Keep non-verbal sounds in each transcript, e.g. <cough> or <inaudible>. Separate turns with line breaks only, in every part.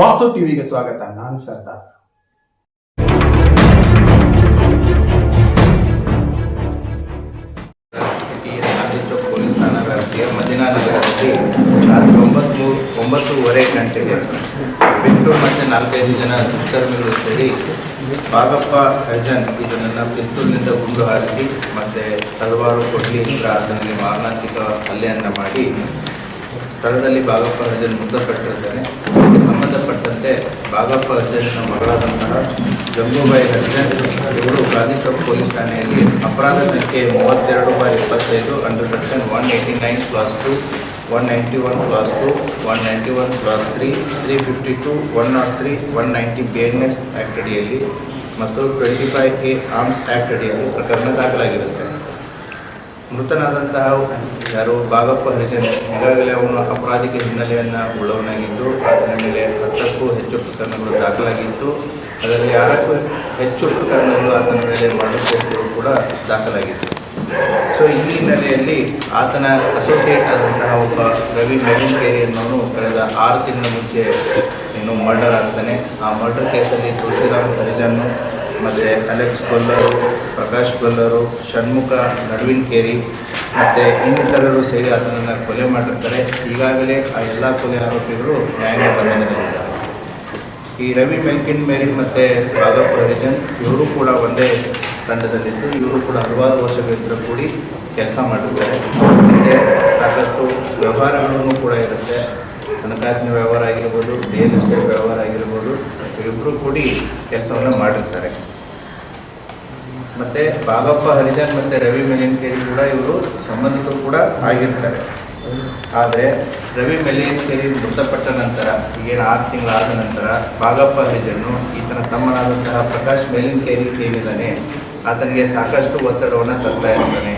ವಾಸ್ತು ಟಿವಿಗೆ ಸ್ವಾಗತ. ನಾನು ಸರ್ದಾರ್.
ಪೊಲೀಸ್ ಠಾಣಾ ವ್ಯಾಪ್ತಿಯ ಮದಿನಾನಗರದಲ್ಲಿ ರಾತ್ರಿ ಒಂಬತ್ತು, ಒಂಬತ್ತೂವರೆ ಗಂಟೆಗೆ ಬಿಟ್ಟು ಮತ್ತೆ ನಾಲ್ಕೈದು ಜನ ದುಷ್ಕರ್ಮಿಗಳು ಸೇರಿ ಬಾಗಪ್ಪ ಹಜನ್ ನನ್ನ ಪಿಸ್ತೂಲ್ನಿಂದ ಗುಂಡು ಹಾರಿಸಿ ಮತ್ತು ಹಲವಾರು ಕೊಡ್ಲಿಯಿಂದ ಆತನಿಗೆ ಮಾರಣಾಂತಿಕ ಹಲ್ಲೆಯನ್ನು ಮಾಡಿ ಸ್ಥಳದಲ್ಲಿ ಬಾಗಪ್ಪ ಹಜನ್ ಮೃತಪಟ್ಟಿರುತ್ತಾನೆ ಇದಕ್ಕೆ ಅಧ್ಯಕ್ಷನ ಮಗಳಾದಂತಹ ಗಂಗೂಬಾಯಿ ಹರಿಜನ್, ಇವರು ಗಾಂಧಿ ಪೊಲೀಸ್ ಠಾಣೆಯಲ್ಲಿ ಅಪರಾಧ ಸಂಖ್ಯೆ ಮೂವತ್ತೆರಡು ಬೈ ಇಪ್ಪತ್ತೈದು under section one eighty nine class two one ninety one class two one ninety one class three three fifty two one not three one ninety B N S act ಅಡಿಯಲ್ಲಿ ಮತ್ತು twenty five K arms act ಅಡಿಯಲ್ಲಿ ಪ್ರಕರಣ ದಾಖಲಾಗಿರುತ್ತೆ. ಮೃತನಾದಂತಹ ಯಾರು ಬಾಗಪ್ಪ ಹರಿಜನ್, ಈಗಾಗಲೇ ಅವನು ಅಪರಾಧಿಕ ಹಿನ್ನೆಲೆಯನ್ನು ಉಳ್ಳವನಾಗಿದ್ದು, ಆತನ ಮೇಲೆ ಹತ್ತಕ್ಕೂ ಹೆಚ್ಚು ಪ್ರಕರಣಗಳು ದಾಖಲಾಗಿತ್ತು. ಅದರಲ್ಲಿ ಆರಕ್ಕೂ ಹೆಚ್ಚು ಪ್ರಕರಣಗಳು ಆತನ ಮೇಲೆ ಕೇಸ್ಗಳು ಕೂಡ ದಾಖಲಾಗಿತ್ತು. ಸೊ ಈ ಹಿನ್ನೆಲೆಯಲ್ಲಿ ಆತನ ಅಸೋಸಿಯೇಟ್ ಆದಂತಹ ಒಬ್ಬ ರವಿ ಮೆರಿನ್ಕೇರಿ ಅನ್ನೋನು ಕಳೆದ ಆರು ತಿಂಗಳ ಮುಂಚೆ ಏನು ಮರ್ಡರ್ ಆಗ್ತಾನೆ. ಆ ಮರ್ಡರ್ ಕೇಸಲ್ಲಿ ತುಳಸಿರಾಮ್ ಹರಿಜನ್ನು ಮತ್ತು ಅಲೆಕ್ಸ್ ಕೊಲ್ಲರು ಪ್ರಕಾಶ್ ಕೊಲ್ಲರು ಷಣ್ಮುಖ, ನಡುವಿನ ಕೇರಿ, ಮತ್ತು ಇನ್ನಿತರರು ಸೇರಿ ಅದನ್ನು ಕೊಲೆ ಮಾಡಿರ್ತಾರೆ. ಈಗಾಗಲೇ ಆ ಎಲ್ಲ ಕೊಲೆ ಆರೋಪಿಗಳು ನ್ಯಾಯಾಂಗ ಬಂಧನದಲ್ಲಿದ್ದಾರೆ. ಈ ರವಿ ಮೆಲ್ಕಿನ್ ಮೇರಿ ಮತ್ತು ರಾಘವ್ ಹರಿಜನ್ ಇವರು ಕೂಡ ಒಂದೇ ತಂಡದಲ್ಲಿದ್ದು, ಇವರು ಕೂಡ ಹಲವಾರು ವರ್ಷಗಳಿಂದ ಕೂಡಿ ಕೆಲಸ ಮಾಡಿರ್ತಾರೆ. ಹಿಂದೆ ಸಾಕಷ್ಟು ವ್ಯವಹಾರಗಳನ್ನು ಕೂಡ ಇರುತ್ತೆ. ಹಣಕಾಸಿನ ವ್ಯವಹಾರ ಆಗಿರ್ಬೋದು, ರಿಯಲ್ ಎಸ್ಟೇಟ್ ವ್ಯವಹಾರ ಆಗಿರ್ಬೋದು ಕೂಡಿ ಕೆಲಸವನ್ನು ಮಾಡಿರ್ತಾರೆ. ಮತ್ತು ಬಾಗಪ್ಪ ಹರಿಜನ್ ಮತ್ತು ರವಿ ಮೆಲಿನ್ಕೇರಿ ಕೂಡ ಇವರು ಸಂಬಂಧಿಕರು ಕೂಡ ಆಗಿರ್ತಾರೆ. ಆದರೆ ರವಿ ಮೆಲಿನ್ಕೇರಿ ಮೃತಪಟ್ಟ ನಂತರ, ಈಗೇನು ಆರು ತಿಂಗಳಾದ ನಂತರ ಬಾಗಪ್ಪ ಹರಿಜನ್ನು ಈತನ ತಮ್ಮನಾದಂತಹ ಪ್ರಕಾಶ್ ಮೆಲಿನ್ಕೇರಿ ಕೇಳಿದ್ದಾನೆ ಆತನಿಗೆ ಸಾಕಷ್ಟು ಒತ್ತಡವನ್ನು ತರ್ತಾ ಇರ್ತಾನೆ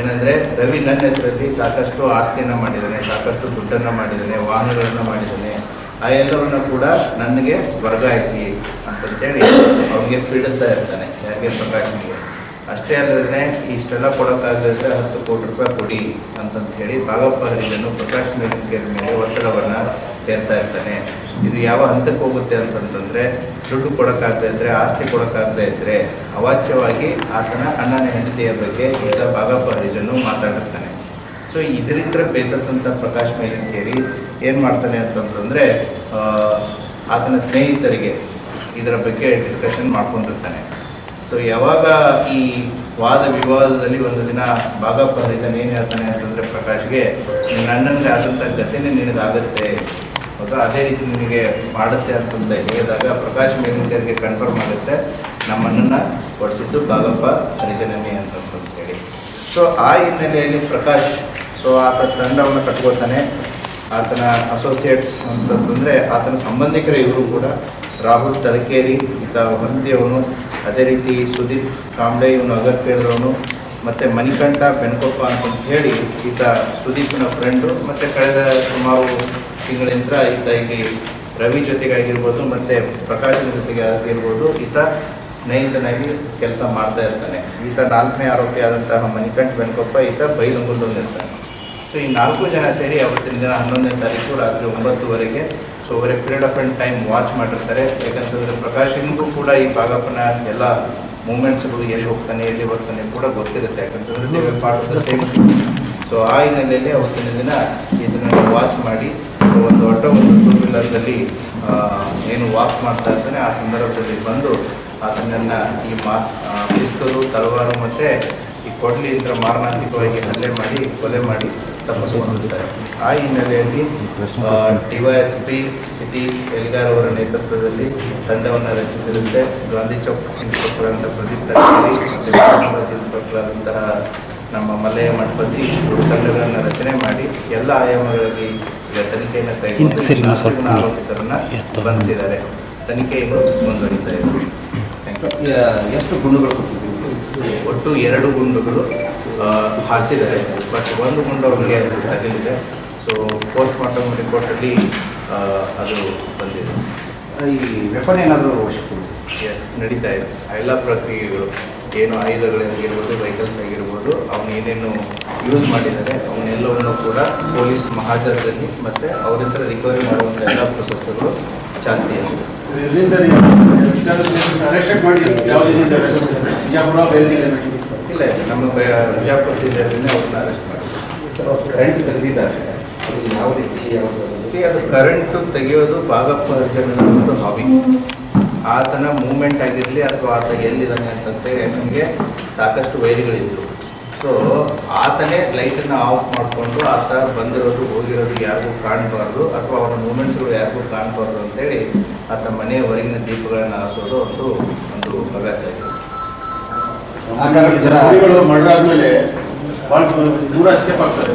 ಏನಂದರೆ ರವಿ ನನ್ನ ಹೆಸರಲ್ಲಿ ಸಾಕಷ್ಟು ಆಸ್ತಿಯನ್ನು ಮಾಡಿದ್ದಾನೆ ಸಾಕಷ್ಟು ದುಡ್ಡನ್ನು ಮಾಡಿದ್ದಾನೆ ವಾಹನಗಳನ್ನು ಮಾಡಿದ್ದಾನೆ ಆ ಎಲ್ಲವನ್ನು ಕೂಡ ನನಗೆ ವರ್ಗಾಯಿಸಿ ಅಂತಂತೇಳಿ ಅವನಿಗೆ ಪೀಡಿಸ್ತಾ ಇರ್ತಾನೆ ಯಾರಿಗೆ ಪ್ರಕಾಶನಿಗೆ ಅಷ್ಟೇ ಅಲ್ಲದೇ ಇಷ್ಟೆಲ್ಲ ಕೊಡೋಕ್ಕಾಗದಿದ್ರೆ ಹತ್ತು ಕೋಟಿ ರೂಪಾಯಿ ಕೊಡಿ ಅಂತಂತ ಹೇಳಿ ಭಾಗಪ್ಪ ಹರಿಜನ್ನು ಪ್ರಕಾಶ್ ಮೇಲಿನ ಮೇಲೆ ಒತ್ತಡವನ್ನು ಹೇರ್ತಾ ಇರ್ತಾನೆ. ಇದು ಯಾವ ಹಂತಕ್ಕೆ ಹೋಗುತ್ತೆ ಅಂತಂತಂದರೆ, ದುಡ್ಡು ಕೊಡೋಕ್ಕಾಗದೇ ಇದ್ದರೆ ಆಸ್ತಿ ಕೊಡೋಕ್ಕಾಗದೇ ಇದ್ದರೆ ಅವಾಚ್ಯವಾಗಿ ಆತನ ಅಣ್ಣನ ಹೆಂಡತಿಯ ಬಗ್ಗೆ ಈಗ ಭಾಗಪ್ಪ ಹರಿಜನ್ನು ಮಾತಾಡಿರ್ತಾನೆ. ಸೊ ಇದರಿಂದ ಬೇಸತ್ತಂಥ ಪ್ರಕಾಶ್ ಮೈಲಿಂಗೇರಿ ಏನು ಮಾಡ್ತಾನೆ ಅಂತಂತಂದರೆ ಆತನ ಸ್ನೇಹಿತರಿಗೆ ಇದರ ಬಗ್ಗೆ ಡಿಸ್ಕಷನ್ ಮಾಡ್ಕೊಂಡಿರ್ತಾನೆ. ಸೊ ಯಾವಾಗ ಈ ವಾದ ವಿವಾದದಲ್ಲಿ ಒಂದು ದಿನ ಭಾಗಪ್ಪ ರೈತನ ಏನು ಹೇಳ್ತಾನೆ ಅಂತಂದರೆ, ಪ್ರಕಾಶ್ಗೆ ನನ್ನನ್ನು ಆದಂಥ ಗತಿನೇ ನಿನಗಾಗುತ್ತೆ. ಹೌದಾ? ಅದೇ ರೀತಿ ನಿನಗೆ ಮಾಡುತ್ತೆ ಅಂತಂದ. ಹೇಳಿದಾಗ ಪ್ರಕಾಶ್ ಮೇಲಿಂದರಿಗೆ ಕನ್ಫರ್ಮ್ ಆಗುತ್ತೆ ನಮ್ಮಣ್ಣನ್ನು ಕೊಡಿಸಿದ್ದು ಭಾಗಪ್ಪ ಹರಿಜನನೇ ಅಂತಂತ ಹೇಳಿ. ಸೊ ಆ ಹಿನ್ನೆಲೆಯಲ್ಲಿ ಪ್ರಕಾಶ್ ಸೊ ಆತ ತಂಡವನ್ನು ಕಟ್ಕೋತಾನೆ ಆತನ ಅಸೋಸಿಯೇಟ್ಸ್ ಅಂತಂತಂದರೆ ಆತನ ಸಂಬಂಧಿಕರ ಇವರು ಕೂಡ. ರಾಹುಲ್ ತಲಕೇರಿ ಈತ ಹೊಂದಿಯವನು ಅದೇ ರೀತಿ ಸುದೀಪ್ ಕಾಂಬ್ಳೆ ಇವನು ಅಗರ್ಕೇಳಿದವನು ಮತ್ತು ಮಣಿಕಂಠ ಬೆನ್ಕೊಪ್ಪ ಅಂತ ಹೇಳಿ ಈತ ಸುದೀಪ್ನ ಫ್ರೆಂಡು ಮತ್ತು ಕಳೆದ ಸುಮಾರು ತಿಂಗಳಿಂದ ಈತ ಇಲ್ಲಿ ರವಿ ಜೊತೆಗಾಗಿರ್ಬೋದು, ಮತ್ತು ಪ್ರಕಾಶನ ಜೊತೆಗೆ ಆಗಿರ್ಬೋದು ಈತ ಸ್ನೇಹಿತನಾಗಿ ಕೆಲಸ ಮಾಡ್ತಾ ಇರ್ತಾನೆ. ಈತ ನಾಲ್ಕನೇ ಆರೋಪಿ ಆದಂತಹ ಮಣಿಕಂಠ ಬೆನ್ಕೊಪ್ಪ ಈತ ಬೈಲಂಗುಂಡಲ್ಲಿರ್ತಾನೆ ಸೊ ಈ ನಾಲ್ಕು ಜನ ಸೇರಿ ಅವತ್ತಿನ ದಿನ ಹನ್ನೊಂದನೇ ತಾರೀಕು ರಾತ್ರಿ ಒಂಬತ್ತುವರೆಗೆ ಸೊ ಅವರೇ period of and time watch ಮಾಡಿರ್ತಾರೆ. ಯಾಕಂತಂದರೆ ಪ್ರಕಾಶನಿಗೂ ಕೂಡ ಈ ಭಾಗಪ್ಪನ ಎಲ್ಲ ಮೂಮೆಂಟ್ಸ್ಗಳು ಎಲ್ಲಿ ಹೋಗ್ತಾನೆ, ಎಲ್ಲಿ ಬರ್ತಾನೆ ಕೂಡ ಗೊತ್ತಿರುತ್ತೆ. ಯಾಕಂತಂದರೆ ದೇವೇ ಪಾರ್ಟ್ ಸೇಮ್ ಸೊ ಆ ಹಿನ್ನೆಲೆಯಲ್ಲಿ ಅವತ್ತಿನ ದಿನ ಇದನ್ನು ವಾಚ್ ಮಾಡಿ ಸೊ ಒಂದು ಆಟೋ ಒಂದು ಟೂ ವೀಲರ್ದಲ್ಲಿ ಏನು ವಾಕ್ ಮಾಡ್ತಾ ಇರ್ತಾನೆ. ಆ ಸಂದರ್ಭದಲ್ಲಿ ಬಂದು ಅದನ್ನೆಲ್ಲ ಈ ಮಾ ಪಿಸ್ತೂರು ತಲವಾರು ಮತ್ತು ಈ ಕೊಡ್ಲಿಯಿಂದ ಮಾರಣಾಂತಿಕವಾಗಿ ಹಲ್ಲೆ ಮಾಡಿ, ಕೊಲೆ ಮಾಡಿ ತಪ್ಪಿಸಿಕೊಂಡಿರ್ತಾರೆ ಆ ಹಿನ್ನೆಲೆಯಲ್ಲಿ ಡಿವೈಎಸ್ಪಿ ಸಿಟಿ ಎಲ್ಗಾರ್ ಅವರ ನೇತೃತ್ವದಲ್ಲಿ ತಂಡವನ್ನು ರಚಿಸಿರುತ್ತೆ. ಗಾಂಧಿ ಚೌಕ್ ಇನ್ಸ್ಪೆಕ್ಟರ್ ಅಂತ ಪ್ರದೀಪ್ ವಿಧಾನಸಭಾ ಇನ್ಸ್ಪೆಕ್ಟರ್ ಆದಂತಹ ನಮ್ಮ ಮಲೆಯ ಮಠಪತಿ ಇವರು ತಂಡಗಳನ್ನು ರಚನೆ ಮಾಡಿ ಎಲ್ಲ ಆಯಾಮಗಳಲ್ಲಿ ಈಗ ತನಿಖೆಯನ್ನು ಕೈಗೊಂಡು ಆರೋಪಿತರನ್ನ
ಎತ್ತು.
ಬಂಧಿಸಿದ್ದಾರೆ. ತನಿಖೆಯನ್ನು ಮುಂದುವರಿತಾ ಇದೆ
ಎಷ್ಟು ಗುಂಡುಗಳು ಕೊಟ್ಟಿದ್ದೀವಿ
ಒಟ್ಟು ಎರಡು ಗುಂಡುಗಳು ಹಾರಿಸಿದ್ದಾರೆ ಬಟ್ ಒಂದು ಗುಂಡು ಅವರಿಗೆ ತಗಲಿದೆ ಸೊ ಪೋಸ್ಟ್ ಮಾರ್ಟಮ್ ರಿಪೋರ್ಟಲ್ಲಿ ಅದು ಬಂದಿದೆ.
ಈ ವೆಪನ್ ಏನಾದರೂ
ಎಸ್ ನಡೀತಾ ಇದೆ. ಎಲ್ಲ ಪ್ರಕ್ರಿಯೆಗಳು. ಏನು ಆಯುಧಗಳಾಗಿರ್ಬೋದು ವೆಹಿಕಲ್ಸ್ ಆಗಿರ್ಬೋದು ಅವನು ಏನೇನು ಯೂಸ್ ಮಾಡಿದ್ದಾರೆ ಅವನ್ನೆಲ್ಲವನ್ನು ಕೂಡ ಪೊಲೀಸ್ ಮಹಾಜರದಲ್ಲಿ ಮತ್ತು ಅವರಿಂದ ರಿಕವರಿ ಮಾಡುವಂಥ ಎಲ್ಲ ಪ್ರೊಸೆಸ್ಗಳು
ಮಾಡಿ ಯಾವ ಬೇರೆ
ಇಲ್ಲ ನಮ್ಮ ಬಿಜಾಪುರ ಜಿಲ್ಲೆಯಲ್ಲಿ ಅವ್ರನ್ನ ಅರೆಸ್ಟ್ ಮಾಡಿದ್ರು.
ಕರೆಂಟ್ ತೆಗೆದಿದ್ದಾರೆ. ಯಾವ ರೀತಿ
See, ಅದು ಕರೆಂಟು ತೆಗೆಯೋದು ಭಾಗಪ್ಪ ಒಂದು ಹಾಬಿ ಆತನ ಮೂಮೆಂಟ್ ಆಗಿರಲಿ ಅಥವಾ ಆತ ಎಲ್ಲಿದ್ದಾನೆ ಅಂತಂದರೆ ನಮಗೆ ಸಾಕಷ್ಟು ವೈರಿಗಳಿದ್ರು ಸೊ ಆತನೇ ಲೈಟನ್ನು ಆಫ್ ಮಾಡಿಕೊಂಡು ಆತ ಬಂದಿರೋದು ಹೋಗಿರೋದು ಯಾರಿಗೂ ಕಾಣಬಾರ್ದು ಅಥವಾ ಅವನ ಮೂಮೆಂಟ್ಸ್ಗಳು ಯಾರಿಗೂ ಕಾಣಬಾರ್ದು ಅಂತೇಳಿ ಆತ ಮನೆಯ ಹೊರಗಿನ ದೀಪಗಳನ್ನು ಹಾಸೋದು ಒಂದು ಒಂದು ಹವ್ಯಾಸ
ರೌಡಿಗಳು ಮರ್ಡರ್ ಆದ್ಮೇಲೆ ಭಾಳ ದೂರ ಎಸ್ಕೇಪ್ ಆಗ್ತಾರೆ.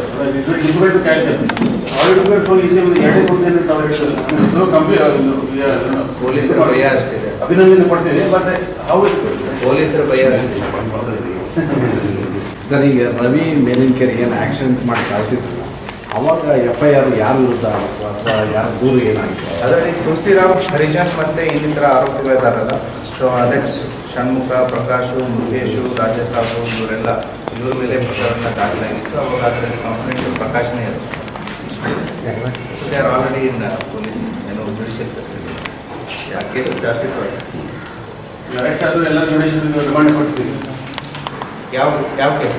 ಡಿಫಿಕಲ್ಟ್ ಕ್ಯಾಶ್
ಪೊಲೀಸರ ಭಯ ಅಷ್ಟಿದೆ.
ಅಭಿನಂದನೆ ಕೊಡ್ತೀವಿ ಬಟ್ ಹೌ
ಪೊಲೀಸರ ಭಯ ಅಷ್ಟಿದೆ. <laughs>
ಸರ್ ಈಗ ರವಿ ಮೇಲಿನಕೆರೆ ಏನು ಆಕ್ಸಿಡೆಂಟ್ ಮಾಡಿ ಸಾಯಿಸಿದ್ರಲ್ಲ ಅವಾಗ ಎಫ್ ಐ ಆರ್ ಯಾರ ವಿರುದ್ಧ ಅಥವಾ ಯಾರ ದೂರು ಏನಾಗಿತ್ತು?
ಅದರಲ್ಲಿ ತುಳಸಿರಾಮ್ ಹರಿಜನ್ ಮತ್ತೆ ಇನ್ನಿತರ ಆರೋಪಿಗಳಿದಾರಲ್ಲ ಸೊ ಅಲೆಕ್ಸ್ ಷಣ್ಮುಖ ಪ್ರಕಾಶು ರಾಜೇಶ್‌ ರಾಜಸಾಬು ಇವರೆಲ್ಲ ಇವ್ರ ಮೇಲೆ ಪ್ರಕರಣ ದಾಖಲಾಗಿತ್ತು. ಅವಾಗ ಅದರಲ್ಲಿ ಕಂಪ್ಲೇಂಟ್ ಪ್ರಕಾಶನೇ ಇರುತ್ತೆ they are already in police ಏನೋ ಜುಡಿಷಿಯಲ್ ಕಸ್ಟಡಿ ಆ ಕೇಸು ಚಾರ್ಜ್ ಶೀಟ್
ಅರೆಸ್ಟ್ ಆದ್ರೆ ಎಲ್ಲ ಜುಡಿಷಿಯಲ್ ರಿಮಾಂಡ್ ಕೊಡ್ತೀವಿ.
ಯಾವ ಯಾವ ಕೇಸ್.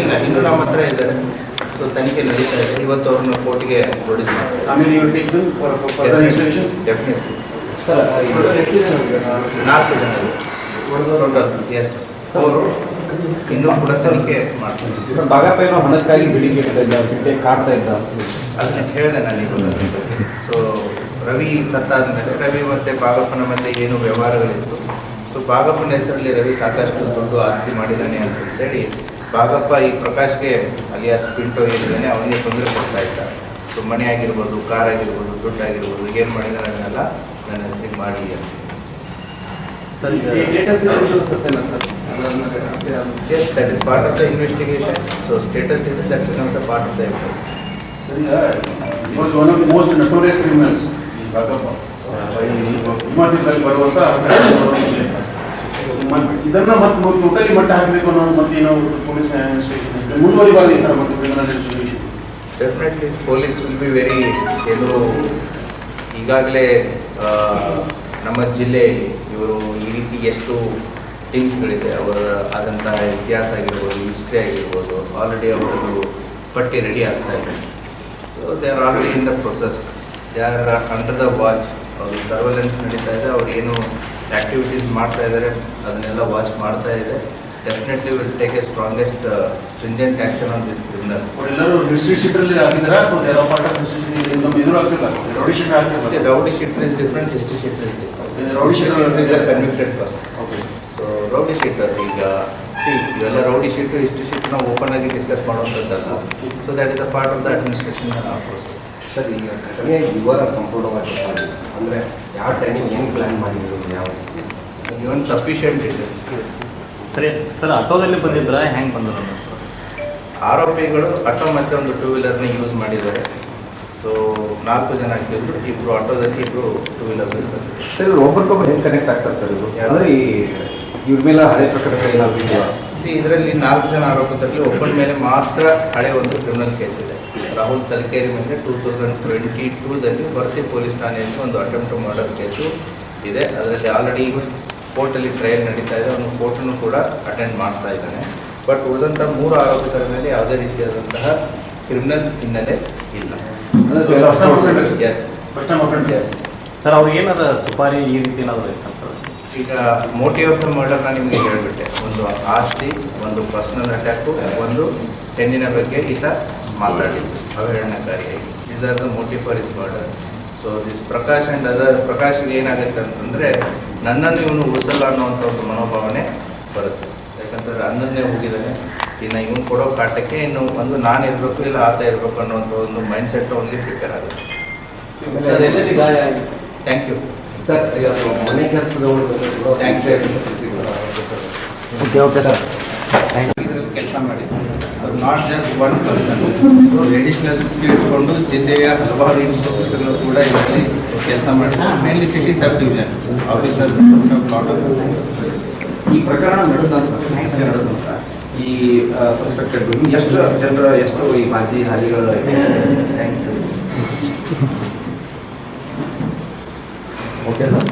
ಇಲ್ಲ ಇನ್ನೂ ನಮ್ಮ ಹತ್ರ ಇದ್ದಾರೆ ಸೊ ತನಿಖೆ ನಡೀತಾ ಇದೆ. ಇವತ್ತು ಅವ್ರನ್ನ ಕೋರ್ಟ್ಗೆ ಪ್ರೊಡ್ಯೂಸ್ ಮಾಡ್ತಾರೆ.
ಆಮೇಲೆ ಇವ್ರು take for further investigation
definitely
sir
ನಾಲ್ಕು ಜನ. ಟೋಟಲ್ ಎಸ್ ಅವರು ಇನ್ನೂ ಕೂಡ ತನಿಖೆ ಮಾಡ್ತೀನಿ
ಬಾಗಪ್ಪ ಏನೋ ಹಣಕ್ಕಾಗಿ ಬೇಡಿಕೆ ಇಟ್ಟಿದ್ದ ಬಿಟ್ಟೆ ಕಾಡ್ತಾ ಇದ್ದ
ಅದನ್ನ ಹೇಳಿದೆ ನಾನು ಈಗ. ಸೊ ರವಿ ಸತ್ತಾದ್ಮೇಲೆ ರವಿ ಮತ್ತೆ ಬಾಗಪ್ಪನ ಮಧ್ಯೆ ಏನು ವ್ಯವಹಾರಗಳಿತ್ತು? ಸೊ ಭಾಗಪ್ಪನ ಹೆಸರಲ್ಲಿ ರವಿ ಸಾಕಷ್ಟು ದುಡ್ಡು ಆಸ್ತಿ ಮಾಡಿದ್ದಾನೆ ಅಂತೇಳಿ ಭಾಗಪ್ಪ ಈ ಪ್ರಕಾಶ್ಗೆ ಅಲಿಯಾಸ್ ಪಿಂಟೋ ಏನಿದ್ದಾನೆ ಅವನಿಗೆ ತೊಂದರೆ ಕೊಡ್ತಾ ಇದ್ದ ಸೊ ಮನೆ ಆಗಿರ್ಬೋದು ಕಾರ್ ಆಗಿರ್ಬೋದು ದುಡ್ಡು ಆಗಿರ್ಬೋದು ಏನು ಮಾಡಿದಾನೆ ಅದನ್ನೆಲ್ಲ ನನ್ನ ಹೆಸರಿಗೆ ಮಾಡಿ ಅಂತ
sir
Yes, status that a
part of one of most notorious criminals ಈ ಭಾಗಪ್ಪ ಹಿಮಾಚಲದಲ್ಲಿ ಬರುವಂತ ಇದನ್ನ ಮತ್ತೆ ಟೋಟಲಿ ಮಟ್ಟ ಹಾಕಬೇಕು ಅನ್ನೋ ಮತ್ತೇನೋ ಪೊಲೀಸ್ ಮುಂದುವರಿಬಾರ್ದು ಈ ಥರ ಮತ್ತೆ criminal
definitely police will be very ಏನು ಈಗಾಗಲೇ ನಮ್ಮ ಜಿಲ್ಲೆಯಲ್ಲಿ ಇವರು ಈ ರೀತಿ ಎಷ್ಟು ಥಿಂಗ್ಸ್ಗಳಿದೆ ಅವರ ಆದಂತಹ ಇತಿಹಾಸ ಆಗಿರ್ಬೋದು ಹಿಸ್ಟ್ರಿ ಆಗಿರ್ಬೋದು ಆಲ್ರೆಡಿ ಅವರು ಪಟ್ಟಿ ರೆಡಿ ಆಗ್ತಾ ಇದೆ. So they are already in the process they are under the watch ಅವರು ಸರ್ವೆಲೆನ್ಸ್ ನಡೀತಾ ಇದೆ, ಅವ್ರು ಏನು ಆ್ಯಕ್ಟಿವಿಟೀಸ್ ಮಾಡ್ತಾ ಇದ್ದಾರೆ ಅದನ್ನೆಲ್ಲ ವಾಚ್ ಮಾಡ್ತಾ ಇದೆ. Definitely will take a strongest stringent action on this criminals
ಅವರೆಲ್ಲರೂ ಹಿಸ್ಟ್ರಿ ಶೀಟಲ್ಲಿ ಹಾಕಿದಾರ? Part of history sheet rowdy sheet ಹಾಕ್ತಿಲ್ಲ
sheet is sheeter is different.
Rowdy
History
sheeter
sheeter is a convicted person.
Okay
so rowdy sheeter ಈಗ see, ಇವೆಲ್ಲ rowdy sheet history sheet ನಾವು open ಆಗಿ discuss ಮಾಡುವಂಥದ್ದಲ್ಲ. So that is a part of the administration process
sir ಈಗ ಘಟನೆ ವಿವರ ಸಂಪೂರ್ಣವಾಗಿ ಅಂದರೆ ಯಾವ ಟೈಮಿಂಗ್ ಹೆಂಗೆ ಪ್ಲ್ಯಾನ್ ಮಾಡಿದ್ರು ಯಾವ ರೀತಿ?
ಇವನ್ ಸಫಿಷಿಯಂಟ್ ಡೀಟೇಲ್ಸ್
ಸರಿ ಸರ್ ಆಟೋದಲ್ಲಿ ಬಂದಿದ್ರ ಹೆಂಗೆ ಬಂದರು
ಆರೋಪಿಗಳು ಆಟೋ ಮತ್ತೆ ಒಂದು ಟೂ ವೀಲರ್ನ ಯೂಸ್ ಮಾಡಿದ್ದಾರೆ. ಸೊ ನಾಲ್ಕು ಜನ ಆಗಿದ್ರು ಇಬ್ರು ಆಟೋದಲ್ಲಿ ಇಬ್ರು ಟೂ ವೀಲರ್ ಬಂದಿದ್ದಾರೆ.
ಸರ್ ಒಬ್ಬರಿಗೊಬ್ಬರು ಒಬ್ರಿಗೊಬ್ರು ಹೆಂಗೆ ಕನೆಕ್ಟ್ ಆಗ್ತಾರೆ ಸರ್ ಇದು?
ಯಾರು?
ಈ ಇವ್ರ ಮೇಲೆ ಹಳೆ ಪ್ರಕರಣ ಏನಾದ್ರು
ಸಿ ಇದರಲ್ಲಿ ನಾಲ್ಕು ಜನ ಆರೋಪದಲ್ಲಿ ಒಬ್ಬನ ಮೇಲೆ ಮಾತ್ರ ಹಳೆ ಒಂದು ಕ್ರಿಮಿನಲ್ ಕೇಸ್ ಇದೆ. ರಾಹುಲ್ ತಲಕೇರಿ ಮೇಲೆ ಟೂ ತೌಸಂಡ್ ಟ್ವೆಂಟಿ ಟೂದಲ್ಲಿ ಬರ್ತಿ ಪೊಲೀಸ್ ಠಾಣೆಯಲ್ಲಿ ಒಂದು ಅಟೆಂಪ್ಟ್ ಮರ್ಡರ್ ಕೇಸು ಇದೆ. ಅದರಲ್ಲಿ ಆಲ್ರೆಡಿ ಕೋರ್ಟಲ್ಲಿ ಟ್ರಯಲ್ ನಡೀತಾ ಇದೆ. ಅವನು ಕೋರ್ಟನ್ನು ಕೂಡ ಅಟೆಂಡ್ ಮಾಡ್ತಾ ಇದ್ದಾನೆ. ಬಟ್ ಉಳಿದಂಥ ಮೂರು ಆರೋಪಿತರ ಮೇಲೆ ಯಾವುದೇ ರೀತಿಯಾದಂತಹ ಕ್ರಿಮಿನಲ್ ಹಿನ್ನೆಲೆ ಇಲ್ಲ.
ಸರ್ ಅವ್ರಿಗೆ ಏನಾರ ಸುಪಾರಿ ಈ ರೀತಿ ಏನಾದರೂ ಇತ್ತ
ಈಗ ಮೋಟಿವ್ ಆಫ್ ದ ಮರ್ಡರ್ ನಾನು ನಿಮಗೆ ಹೇಳಿಬಿಟ್ಟೆ. ಒಂದು ಆಸ್ತಿ ಒಂದು ಪರ್ಸನಲ್ ಅಟ್ಯಾಕು ಒಂದು ಹೆಣ್ಣಿನ ಬಗ್ಗೆ ಈತ ಮಾತಾಡಿದ್ದು ಅವಹೇಳನಕಾರಿಯಾಗಿ these are the motive for is murder so this Prakash and other ಪ್ರಕಾಶ್ಗೆ ಏನಾಗುತ್ತೆ ಅಂತಂದರೆ ನನ್ನನ್ನು ಇವನು ಉಳಿಸಲ್ಲ ಅನ್ನೋವಂಥ ಒಂದು ಮನೋಭಾವನೆ ಬರುತ್ತೆ. ಯಾಕಂತಂದ್ರೆ ಅನ್ನನ್ನೇ ಹೋಗಿದ್ದಾನೆ. ಇನ್ನು ಇವನು ಕೊಡೋ ಕಾಟಕ್ಕೆ ಇನ್ನು ಒಂದು ನಾನು ಇರಬೇಕು ಇಲ್ಲ ಆತ ಇರಬೇಕು ಅನ್ನೋಂಥ ಒಂದು ಮೈಂಡ್ ಸೆಟ್ ಅವನಿಗೆ ಪ್ರಿಪೇರ್ ಆಗುತ್ತೆ. ಥ್ಯಾಂಕ್ ಯು
ಸರ್ ಈಗ ಮನೆ ಕೆಲಸದವರು
thank you
okay okay sir
ಕೆಲಸ ಮಾಡಿದ್ದಾರೆ. ಅದು not just one person additional skill ಇಟ್ಕೊಂಡು ಜಿಲ್ಲೆಯ ಹಲವಾರು ಇನ್ಸ್ಪೆಕ್ಟರ್ಸ್ಗಳು ಕೂಡ ಇದರಲ್ಲಿ ಕೆಲಸ ಮಾಡಿದ್ದಾರೆ. Mainly city sub division officers
ಈ ಪ್ರಕರಣ ನಡೆದ ನಡೆದಂತ ನಡೆದ ಈ ಸಸ್ಪೆಕ್ಟೆಡ್ ಎಷ್ಟು ಜನರ ಎಷ್ಟು ಈ ಮಾಜಿ ಹಾಲಿಗಳು
ಓಕೆ ಸರ್